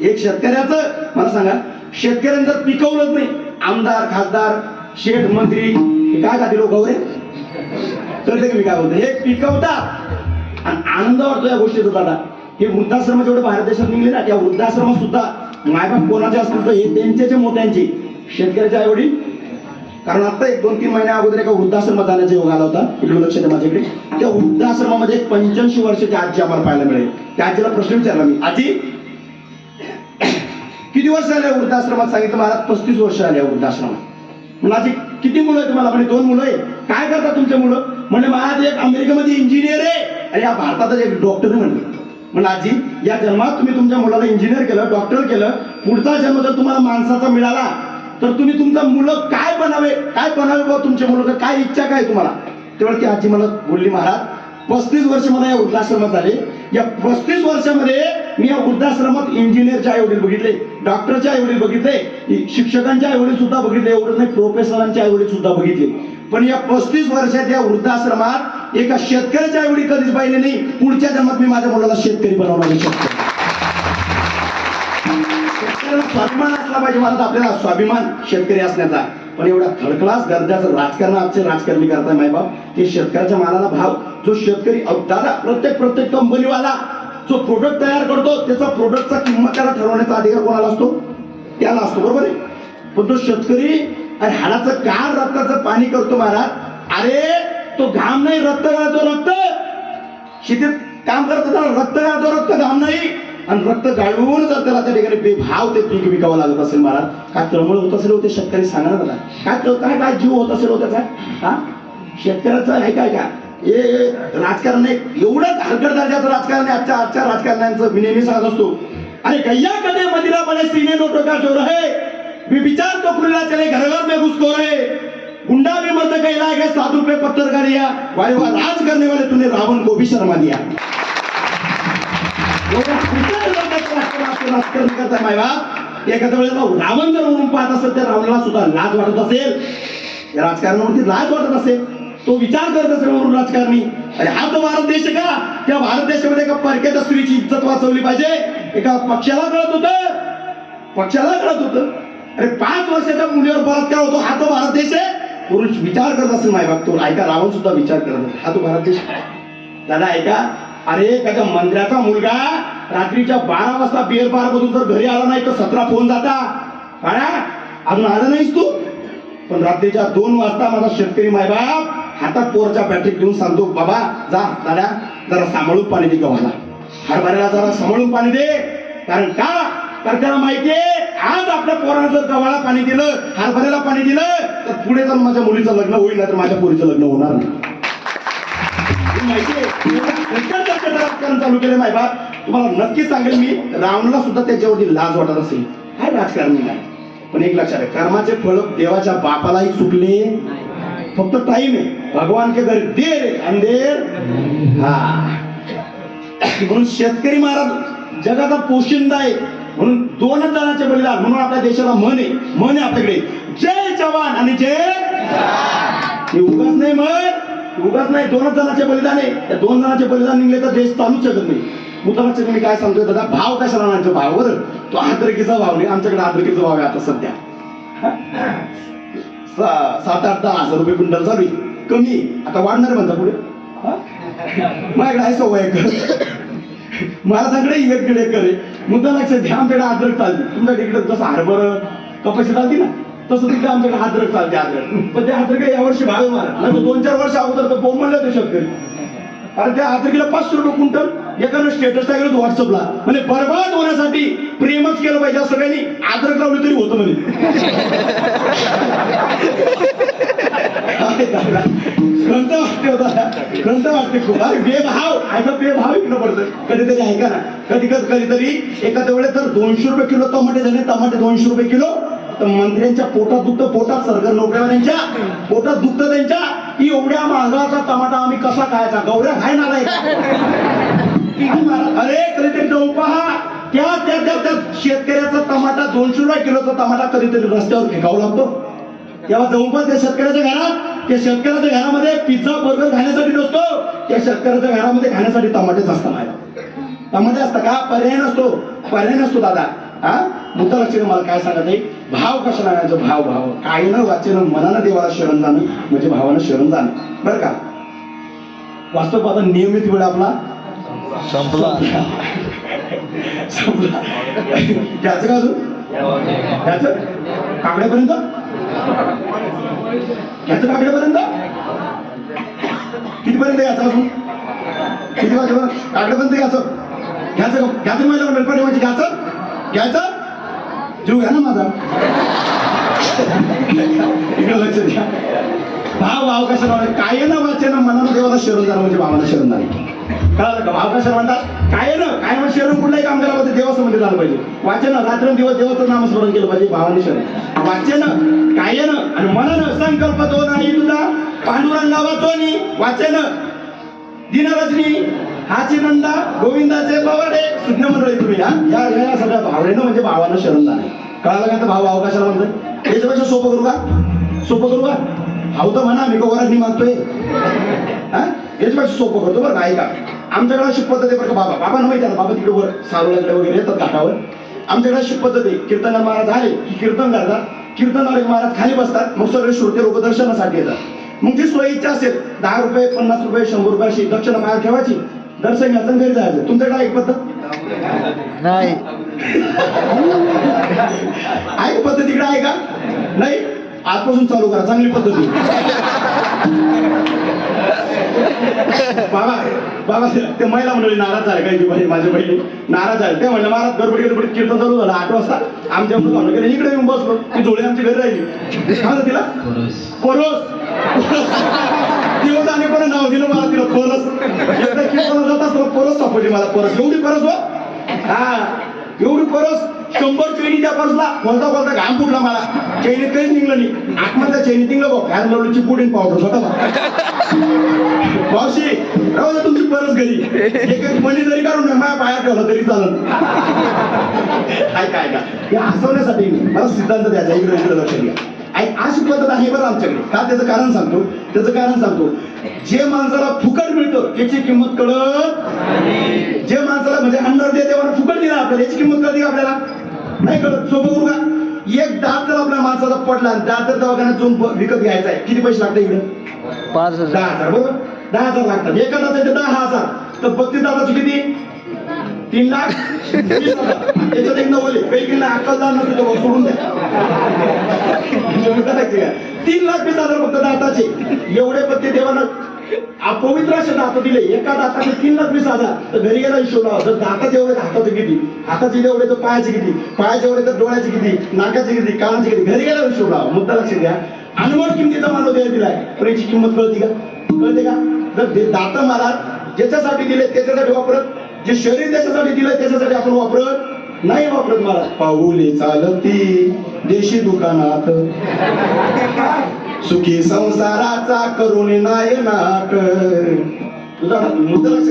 एक शेतकऱ्याचं मला सांगा शेतकऱ्यांनी जर पिकवलंच नाही आमदार खासदार शेठ मंत्री काय खाते लोक हो, रे कळते की मी काय बोलतो हे पिकवतात. आणि आनंद वाटतो या गोष्टीचा दादा. हे वृद्धाश्रम जेवढे भारत देशात निघले ना त्या वृद्धाश्रमात सुद्धा मायबाप कोणाचे असतील तर हे त्यांच्याचे मोठ्यांचे शेतकऱ्याच्या आईवडील. कारण आता एक दोन तीन महिन्या अगोदर एका वृद्धाश्रमात जाण्याचा योग आला होता. इकडे लक्ष द्या माझ्याकडे. त्या वृद्धाश्रमामध्ये पंच्याऐंशी वर्षाची आजी आम्हाला पाहायला मिळेल. त्या आजीला प्रश्न विचारला मी आजी किती वर्ष आले वृद्धाश्रमात? सांगितलं मला पस्तीस वर्ष आले वृद्धाश्रमात. म्हणजे आजी किती मुलं आहे तुम्हाला? म्हणजे दोन मुलं आहे काय करतात तुमचे मुलं? म्हणजे महाराज एक अमेरिकेमध्ये इंजिनियर आहे आणि या भारतातच एक डॉक्टर आहे म्हणलं आजी या जन्मात तुम्ही तुमच्या मुलाला इंजिनियर केलं डॉक्टर केलं. पुढचा जन्म जर तुम्हाला माणसाचा मिळाला तर तुम्ही तुमचा मुलं काय बनावे? काय बनावे बा तुमचे मुलं? काय इच्छा काय तुम्हाला? तेव्हा ती आजी मला बोलली महाराज पस्तीस वर्ष मला या वृद्धाश्रमात झाले. या पस्तीस वर्षामध्ये मी या वृद्धाश्रमात इंजिनियरच्या आईवडील बघितले डॉक्टरच्या आईवडील बघितले शिक्षकांच्या आईवडील सुद्धा बघितले एवढं नाही प्रोफेसरांच्या आईवडील सुद्धा बघितले. पण या पस्तीस वर्षात या वृद्धाश्रमात एका शेतकऱ्याच्या आईवडील कधीच पाहिले नाही. पुढच्या जन्मात मी माझ्या मुलाला शेतकरी बनवणार शकतो शेतकऱ्याला स्वाभिमान असला पाहिजे मला आपल्याला स्वाभिमान शेतकरी असण्याचा. पण एवढ्या थर्ड क्लास दर्जाचं राजकारण आजचे राजकारणी करताय मायबाप. ते शेतकऱ्याच्या मालाला भाव. जो शेतकरी दादा प्रत्येक प्रत्येक कंपनीवाला जो प्रोडक्ट तयार करतो त्याचा प्रोडक्टचा किंमत त्याला ठरवण्याचा अधिकार कोणाला असतो? त्याला असतो बरोबर आहे? पण तो शेतकरी अरे हाडाचं कार रक्ताचं पाणी करतो महाराज. अरे तो घाम नाही रक्त गाळतो रक्त. शेतीत काम करत असताना रक्त गाळतो रक्त घाम नाही. आणि रक्त गाळून जर त्याला त्या ठिकाणी बेभाव ते पीक विकावं लागत असेल महाराज काय तळमळ होत असेल हो ते शेतकरी सांगणार मला काय काय काय जीव होत असेल हो त्याचा? हा? शेतकऱ्याचं आहे काय का? हे राजकारण एवढंच हलकट दर्जाचं राजकारण आहे. आजच्या आजच्या राजकारण्यांचं मी नेहमी सांगत असतो. अरे गैया कदे मदिरा बने सीने नोटों का चोर है? भी विचार तो खुला चले घर घर में घुसखोर है गुंडा भी मत कहला गया सात रुपए पत्थर वाले राज करने वाले तूने रावण को भी शर्मा दिया. राजकारण राजकारण करताय एखाद्या वेळेला रावण जर म्हणून पाहत असेल तर रावणाला सुद्धा लाज वाटत असेल. या राजकारणावरती लाज वाटत असेल. तो विचार करत असेल म्हणून राजकारणी. अरे हा तो भारत देश आहे का? त्या भारत देशामध्ये एका परक्याच्या स्त्रीची इज्जत वाचवली पाहिजे. एका पक्षाला कळत होतं. पक्षाला कळत होतं. अरे पाच वर्षाच्या मुलीवर बलात्कार होतो. हा तो भारत देश आहे. पुरुष विचार करत असेल मायबाप तो ऐका रावण सुद्धा विचार करत हा तो भारत देश दादा ऐका. अरे एखाद्या मंत्र्याचा मुलगा रात्रीच्या बारा वाजता बिअर बार मधून जर घरी आला नाही तर सतरा फोन जाता. काळ्या अजून आला नाहीस तू? पण रात्रीच्या दोन वाजता माझा शेतकरी मायबाप हातात पोरच्या बॅटरी घेऊन सांगतो बाबा जा दादा जरा सांभाळून पाणी दे गव्हाला. हरभऱ्याला जरा सांभाळून पाणी दे. कारण का? कारण त्याला माहितीये आज आपल्या पोरानं जर गव्हाला पाणी दिलं हरभऱ्याला पाणी दिलं तर पुढे जर माझ्या मुलीचं लग्न होईल नाही तर माझ्या पोरीचं लग्न होणार नाही. माहितीये राजकारण चालू केलं माय बाप. तुम्हाला नक्की सांगेल मी रावणाला सुद्धा त्याच्यावरती लाज वाटत असेल. काय राजकारणी नाही पण एक लक्षात आहे कर्माचे फळ देवाच्या बापालाही चुकले फक्त टाइम आहे. भगवान के घर देर अंधेर. हा. म्हणून शेतकरी महाराज जगाचा पोशिंदा आहे. म्हणून दोनच जणांचे बलिदान म्हणून आपल्या देशाला मन आहे. मन आहे आपल्याकडे. जय जवान आणि जय हे उगाच नाही मन उगाच नाही. दोनच जणांचे बलिदान आहे. त्या दोन जणांचे बलिदान निघले तर देश चालूच शकत नाही. मुद्दामाचे मी काय सांगतोय दादा? भाव कशाला आणायचा? भाव बरं. तो आदरकीचा भाव नाही. आमच्याकडे आद्रकीचा भाव आहे आता सध्या. सात आठ दहा हजार रुपये क्विंटल चालू आहे. कमी आता वाढणार म्हणता पुढे. हा? माझ्याकडे आहे सव्वा एकर. मला सगळे दीड एकर आहे. मुद्दा लक्षात घ्या आमच्याकडे अद्रक चालते तुमच्या तिकडे जसं हरभर कपाशी चालते ना तसं तिकडे आमच्याकडे अद्रक चालते अद्रक पण ते अद्रक यावर्षी भाव मारा नाही. दोन चार वर्ष अगोदर तर बोंब म्हणलं शेतकरी. अरे त्या अद्रकीला पाचशे रुपये क्विंटल. एकानं स्टेटस टाकलं होतं व्हॉट्सअपला म्हणजे बर्बाद होण्यासाठी प्रेमच केलं पाहिजे. असं सगळ्यांनी आदर लावली तरी होतं म्हणे. ग्रंथ वाटते होता. ग्रंथ वाटते खूप. अरे बेभाव. ऐका बेभाव इकडं पडतं कधीतरी ऐका ना. कधी कधी कधीतरी एखाद्या वेळेस तर दोनशे रुपये किलो टमाटे झाले टमाटे दोनशे रुपये किलो तर मंत्र्यांच्या पोटात दुखतं पोटात सरकार नोकऱ्यावाल्यांच्या पोटात दुखतं त्यांच्या की एवढ्या महागाचा टमाटा आम्ही कसा खायचा? गौऱ्या खायला नाही अरे कधीतरी जाऊन पहा. त्या त्या त्या त्या शेतकऱ्याचा टमाटा दोनशे रुपये किलोचा टमाटा कधीतरी रस्त्यावर फेकावा लागतो. तेव्हा जवळपास त्या शेतकऱ्याच्या घरात त्या शेतकऱ्याच्या घरामध्ये पिझ्झा बर्गर खाण्यासाठी नसतो. त्या शेतकऱ्याच्या घरामध्ये खाण्यासाठी टमाटेच असतात टमाटे असतात का? पर्याय नसतो. पर्याय नसतो दादा. हा? मुद्दा लक्ष मला काय सांगत आहे? भाव कशाला आणायचं भाव भाव. काय न वाचन मनानं देवाला शरण जाणं म्हणजे भावानं शरण जाणं. बरं का? वास्तव आता नियमित वेळ आपला संपला. संपला. घ्यायचं का अजून? घ्यायचं काकड्यापर्यंत? घ्यायचं काकड्यापर्यंत? कितीपर्यंत घ्यायचं अजून? किती वाजेपर्यंत काकड्यापर्यंत घ्यायचं घ्यायचं घ्याच घ्यायचं महिला पण म्हणजे घ्यायचं? घ्यायचं? जीव घ्या ना माझा. इकडे लक्ष द्या. भाव भाव कशा काय ना वाचे ना मनाला देवाला शरण जाणं म्हणजे भावाला शरण झाली. कळालं का? भाव कशाला म्हणतात काय ना? काय मग शरण कुठलंही काम करायला पाहिजे मध्ये झालं पाहिजे. वाचन रात्र दिवस देवाचं नामस्मरण केलं पाहिजे भावाने शरण. वाचन काय ना? आणि मनानं संकल्प तो नाही तुझा पांडुरंगा वाचोनी आणि वाचन. दिनरजनी हाची नंदा गोविंदाचे बवाडे सुज्ञ मंडळी तुम्ही हा? या या सगळ्या भावनेनं म्हणजे भावानं शरण जाणे कळालं का तर भाव अवकाशाला कशाला म्हणतोय? याच्यापेक्षा सोपं करू का? सोपं करू का? भाऊ तर म्हणा मी कवरांनी मागतोय. हा? याच्यापेक्षा सोपं करतो बरं का ऐका. आमच्याकडे अशी पद्धत आहे बरं का बाबा? बाबांना माहिती आहे ना बाबा तिकडे वर सारोळ्याकडे वगैरे येतात घाटावर. आमच्याकडे अशी पद्धत आहे कीर्तन महाराज आले की कीर्तन करतात. कीर्तनवाले महाराज खाली बसतात मग सगळे श्रोते लोक दर्शनासाठी येतात. मग जी सोय इच्छा असेल दहा रुपये पन्नास रुपये शंभर रुपये अशी दक्षिणा माया ठेवायची दर्शन घ्यायचं घरी जायचं. तुमच्याकडे एक पद्धत? नाही. आहे पद्धत इकडे आहे का? नाही? आजपासून चालू करा चांगली पद्धती बाबा बाबा ते- ते महिला मंडळी नाराज झाले काही बहिणी माझ्या बहिणी. नाराज झाले. ते म्हणलं महाराज गडबडी गडबडी कीर्तन चालू झालं आठ वाजता. आमच्या म्हणून केलं इकडे येऊन बसलो. ती जोडी आमच्या घरी राहिली. म्हणलं तिला? परोस. दिवस आणि पण नाव दिलं मला तिला परस. एकदा कीर्तन जात असताना परस सापडली मला परस. एवढी परस हो. हा एवढी परस. शंभर चैनी त्या परसला बोलता बोलता घाम फुटला मला. चैनीत काहीच निघलं नाही. आतमधल्या चैनीत निघलं बघ फॅन लावलीची पुढील पावडर स्वतः. मावशी राहू तुमची परत घरी. एक एक मणी जरी काढून माझ्या पायात ठेवला तरी चालत काय काय. का हे हसवण्यासाठी मला सिद्धांत द्यायचा इकडे इकडे लक्ष द्या. आणि अशी पद्धत आहे बरं आमच्याकडे. का? त्याचं कारण सांगतो. त्याचं कारण सांगतो. जे माणसाला फुकट मिळतं त्याची किंमत कळत जे माणसाला म्हणजे अन्न दे तेव्हा फुकट दिला आपल्याला याची किंमत कळते आपल्याला? नाही कळत सोपं करू का एक दात जर आपल्या माणसाचा पडला आणि दात जर दवाखान्यात जाऊन ब- विकत घ्यायचा आहे. किती पैसे लागतात इकडे? पाच दहा हजार हजार बरोबर? दहा हजार लागतात. एका दाताचे दहा हजार. तर बत्तीस दाताचे किती? तीन लाख? हजार. त्याच्यात एक नवले काही अक्कल दान नसतो तो सोडून द्या? तीन लाख वीस हजार फक्त दाताचे. एवढे पत्ते देवानं अपवित्र असे दात दिले. एका दाताचे तीन लाख वीस हजार तर घरी गेला हिशोब लावा. तर दाताचे एवढे हाताचे किती? हाताचे जेवढे तर पायाचे किती? पायाचे एवढे तर डोळ्याचे किती? नाकाचे किती? कानाचे किती? घरी गेला हिशोब लावा. मुद्दा लक्षात घ्या. अनवड किमतीचा मानव द्यायला दिलाय. पण याची किंमत कळते का? कळते का? जर दात मला ज्याच्यासाठी दिले त्याच्यासाठी वापरत जे शरीर त्याच्यासाठी दिलंय त्याच्यासाठी आपण वापरत नाही वापरत मला. पाऊले चालती देशी दुकानात. सुखी संसाराचा करुणी नायनाट तुझा मुद्दा